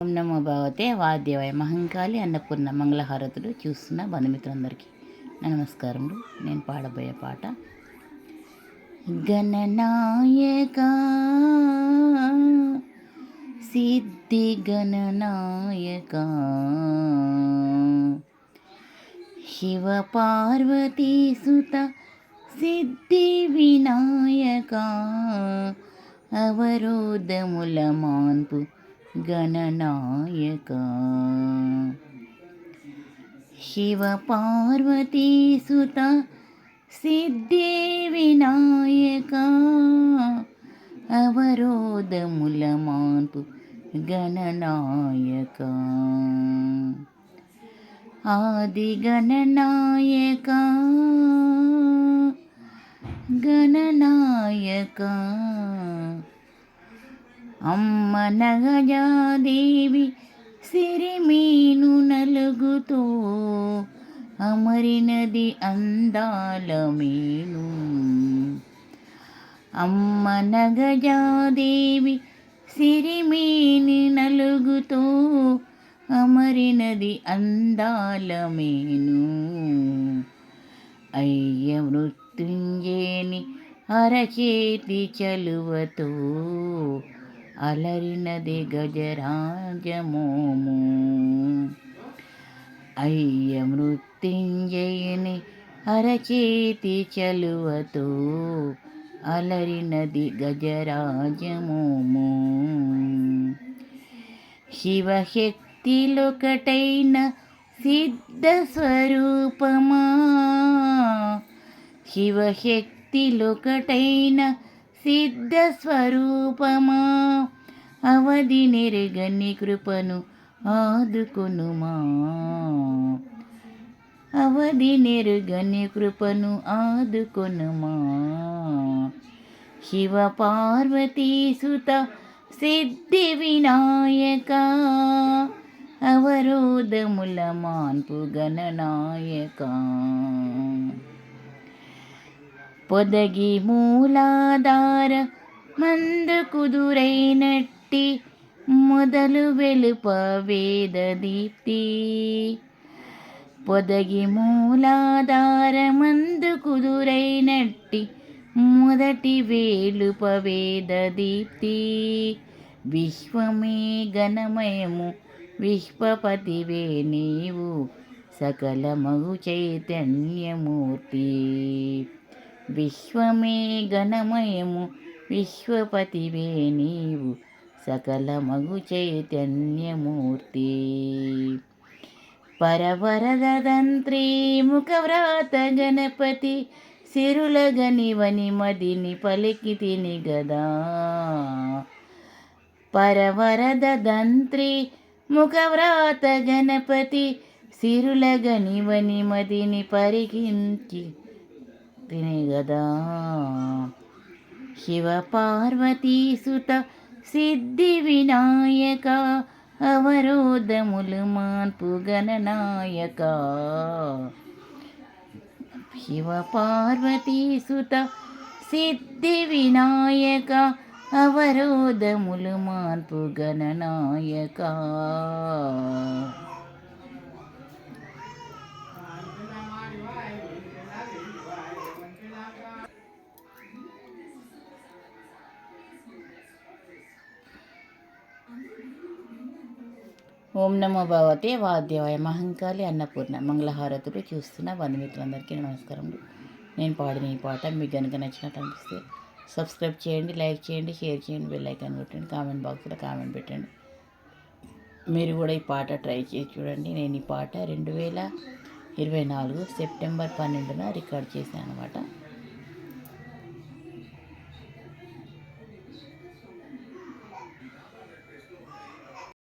ఓం నమో భగవతే వాద్యవాయ మహంకాళి అన్నపూర్ణ మంగళహారతులు చూస్తున్న బంధుమిత్రులందరికీ నా నమస్కారములు. నేను పాడబోయే పాట గణనాయక సిద్ధి గణనాయక శివ పార్వతీ సుత సిద్ధి వినాయక అవరోధముల మాన్పు గణనాయక. శివ పార్వతీ సుత సిద్ధి వినాయక. అవరోధముల మాన్పు గణనాయక ఆది గణనాయక గణనాయక అమ్మ నగజాదేవి సిరిమీను నలుగుతో అమరినది అందాల మీను అమ్మ నగజాదేవి సిరిమీని నలుగుతో అమరినది అందాల మీను అయ్య మృత్యుంజేని అరచేతి చలువతో అలరినది గజరాజమోము. అయ్య మృత్యుంజయుని అరచేతి చలువతో అలరినది గజరాజమోము. శివశక్తిలొకటైన సిద్ధ స్వరూపమా శివశక్తిలొకటైన సిద్ధ స్వరూపమా అవధి నెరగని కృపను ఆదుకొనుమా? అవధి నెరుగని కృపను ఆదుకొనుమా? శివ పార్వతీ సుత సిద్ధి వినాయక అవరోధముల మాన్పు గణనాయక పొదగి మూలాధార మందు కుదురైనట్టి మొదలు వెలుప వేద దీప్తి. పొదగి మూలాధార మందు కుదురైనట్టి మొదటి వేలుప వేద దీప్తి. విశ్వమే ఘనమయము విశ్వపతివే నీవు సకలమగు చైతన్యమూర్తి. విశ్వమే ఘనమయము విశ్వపతివే నీవు సకల మగు చైతన్యమూర్తి. పరవరదంత్రీ ముఖవ్రాత గణపతి సిరులగనివని మదిని పలికి తిని గదా. పరవరదంత్రి ముఖవ్రాత గణపతి సిరులగనివని మదిని పరికించి తిని గదా శివ పార్వతీ సుత సిద్ధి వినాయక అవరోధములు మాన్పు గణనాయక శివ పార్వతీ సుత సిద్ధి వినాయక అవరోధములు మాన్పు గణనాయక ఓం నమో భగవతే వాద్యవాయ మహంకాళి అన్నపూర్ణ మంగళహారతులు చూస్తున్న బంధుమిత్రులందరికీ నమస్కారములు నేను పాడిన ఈ పాట మీకు కనుక నచ్చినట్టు అనిపిస్తే సబ్స్క్రైబ్ చేయండి లైక్ చేయండి షేర్ చేయండి బెల్ ఐకాన్ కొట్టండి కామెంట్ బాక్స్లో కామెంట్ పెట్టండి. మీరు కూడా ఈ పాట ట్రై చేసి చూడండి. నేను ఈ పాట రెండు వేల ఇరవై నాలుగు సెప్టెంబర్ పన్నెండున రికార్డ్ చేశాను అనమాట